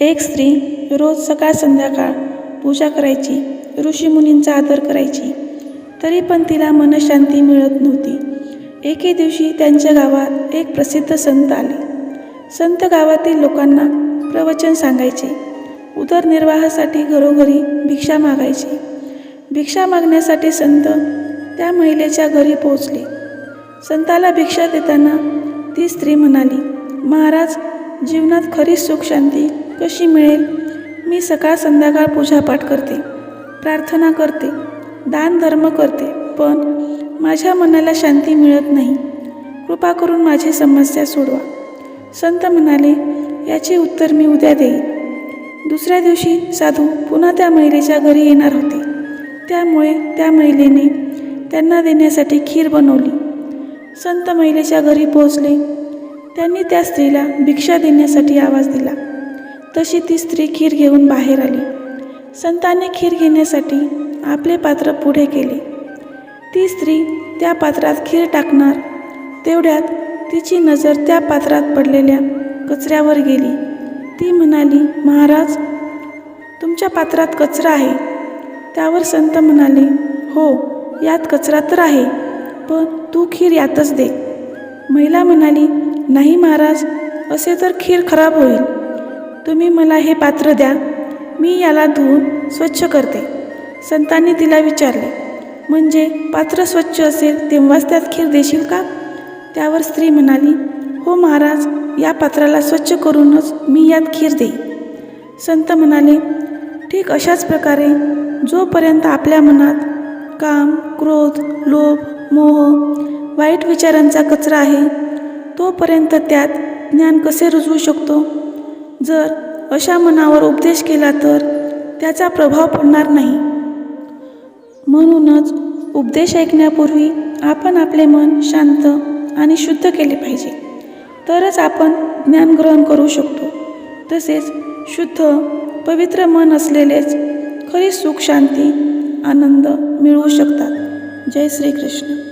एक स्त्री रोज सकाळ संध्याकाळ पूजा करायची ऋषीमुनींचा आदर करायची. तरी पण तिला मनशांती मिळत नव्हती. एके दिवशी त्यांच्या गावात एक प्रसिद्ध संत आले. संत गावातील लोकांना प्रवचन सांगायचे. उदरनिर्वाहासाठी घरोघरी भिक्षा मागायचे. भिक्षा मागण्यासाठी संत त्या महिलेच्या घरी पोहोचले. संताला भिक्षा देताना ती स्त्री म्हणाली महाराज जीवनात खरी सुख शांती कशी मिळेल? मी सकाळ संध्याकाळ पूजापाठ करते प्रार्थना करते दान धर्म करते पण माझ्या मनाला शांती मिळत नाही. कृपा करून माझी समस्या सोडवा. संत म्हणाले याचे उत्तर मी उद्या देईन. दुसऱ्या दिवशी साधू पुन्हा त्या महिलेच्या घरी येणार होते. त्यामुळे त्या महिलेने त्यांना देण्यासाठी खीर बनवली. संत महिलेच्या घरी पोहोचले. त्यांनी त्या स्त्रीला भिक्षा देण्यासाठी आवाज दिला. तशी ती स्त्री खीर घेऊन बाहेर आली. संतांनी खीर घेण्यासाठी आपले पात्र पुढे केले. ती स्त्री त्या पात्रात खीर टाकणार तेवढ्यात तिची नजर त्या पात्रात पडलेल्या कचऱ्यावर गेली. ती म्हणाली महाराज तुमच्या पात्रात कचरा आहे. त्यावर संत म्हणाले हो यात कचरा तर आहे पण तू खीर यातच दे. महिला म्हणाली नाही महाराज असे तर खीर खराब होईल. तुम्ही मला हे पात्र द्या. मी याला धुवून स्वच्छ करते. संतांनी तिला विचारले म्हणजे पात्र स्वच्छ असेल तेव्हाच त्यात खीर देशील का? त्यावर स्त्री म्हणाली हो महाराज या पात्राला स्वच्छ करूनच मी यात खीर देईन. संत म्हणाले ठीक अशाच प्रकारे जोपर्यंत आपल्या मनात काम क्रोध लोभ मोह वाईट विचारांचा कचरा आहे तोपर्यंत त्यात ज्ञान कसे रुजवू शकतो? जर अशा मनावर उपदेश केला तर त्याचा प्रभाव पडणार नाही. म्हणूनच उपदेश ऐकण्यापूर्वी आपण आपले मन शांत आणि शुद्ध केले पाहिजे. तरच आपण ज्ञान ग्रहण करू शकतो. तसेच शुद्ध पवित्र मन असलेलेच खरी सुख शांती आनंद मिळवू शकतात. जय श्रीकृष्ण.